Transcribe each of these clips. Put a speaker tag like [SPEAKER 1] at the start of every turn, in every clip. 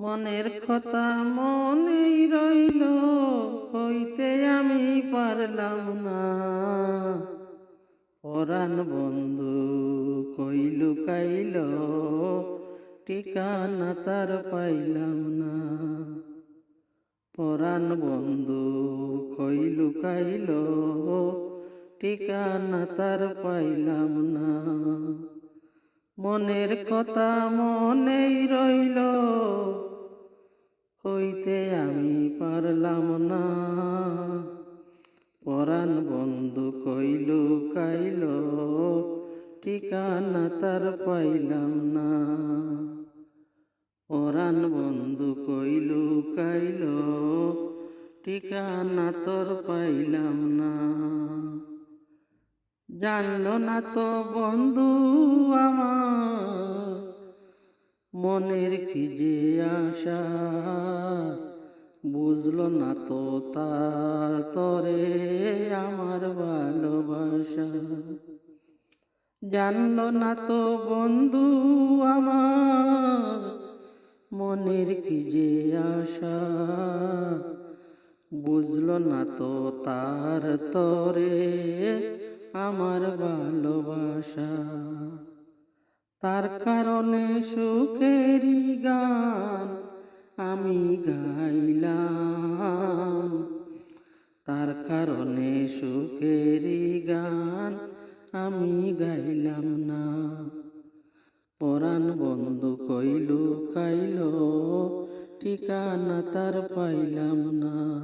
[SPEAKER 1] মনের কথা মনেই রইল, কইতে আমি পারলাম না। পরাণ বন্ধু কইল কাইল ঠিকানা তার পাইলাম না। পরাণ বন্ধু কইল কাইল ঠিকানা তার পাইলাম না। মনের কথা মনেই রইল কইতে আমি পারলাম না। পরাণ বন্ধু কইল, কাইল, ঠিকানা তার পাইলাম না। পরাণ বন্ধু কইল, কাইল, ঠিকানা তোর পাইলাম না। জানলো না তো বন্ধু মনের কি যে আশা? বুঝলো না তো তার তরে আমার ভালোবাসা। জানলো না তো বন্ধু আমার, মনের কি যে আশা? বুঝলো না তো তার তরে আমার ভালোবাসা। তার কারণে সুখেরই গান আমি গাইলাম। তার কারণে সুখেরই গান আমি গাইলাম না। পরাণ বন্ধু কইল, কাইল, ঠিকানা তার পাইলাম না।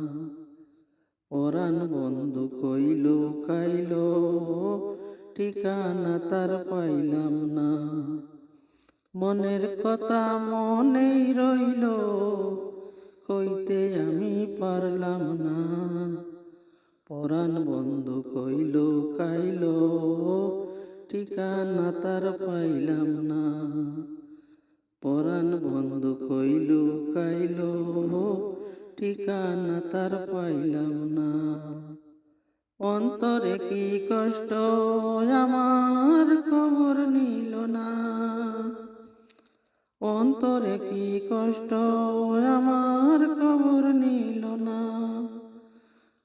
[SPEAKER 1] পরাণ বন্ধু কইল, কাইল ঠিকানা তার পাইলাম না। মনের কথা মনেই রইল কইতে আমি পারলাম না। পরাণ বন্ধু কইল কাইল ঠিকানা তার পাইলাম না। পরাণ বন্ধু কইল কাইল ঠিকানা তার পাইলাম না। অন্তরে কি কষ্ট আমার খবর নিল না? অন্তরে কি কষ্ট আমার খবর নিল না?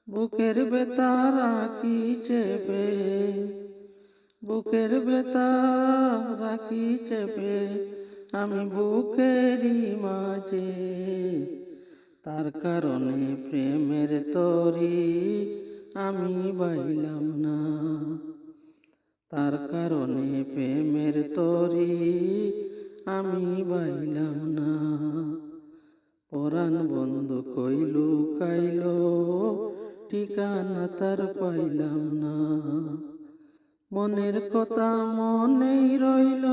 [SPEAKER 1] বুকের বেতা রাখি চেপে? বুকের বেতা রাখি চেপে? আমি বুকেরই মাঝে, তার কারণে প্রেমের তরি আমি বাইলাম না। তার কারণে প্রেমের তরি আমি বাইলাম না। পরাণ বন্ধু কইল কাইল ঠিকানা তার পাইলাম না। মনের কথা মনেই রইল,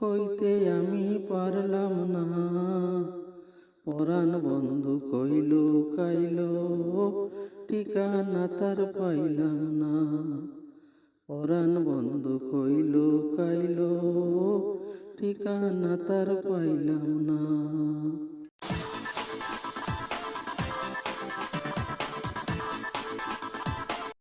[SPEAKER 1] কইতে আমি পারলাম না। পরাণ বন্ধু কইল, কাইল, ঠিকানা তার পাইলাম না। পরাণ বন্ধু কইল, কাইল, ঠিকানা তার পাইলাম না।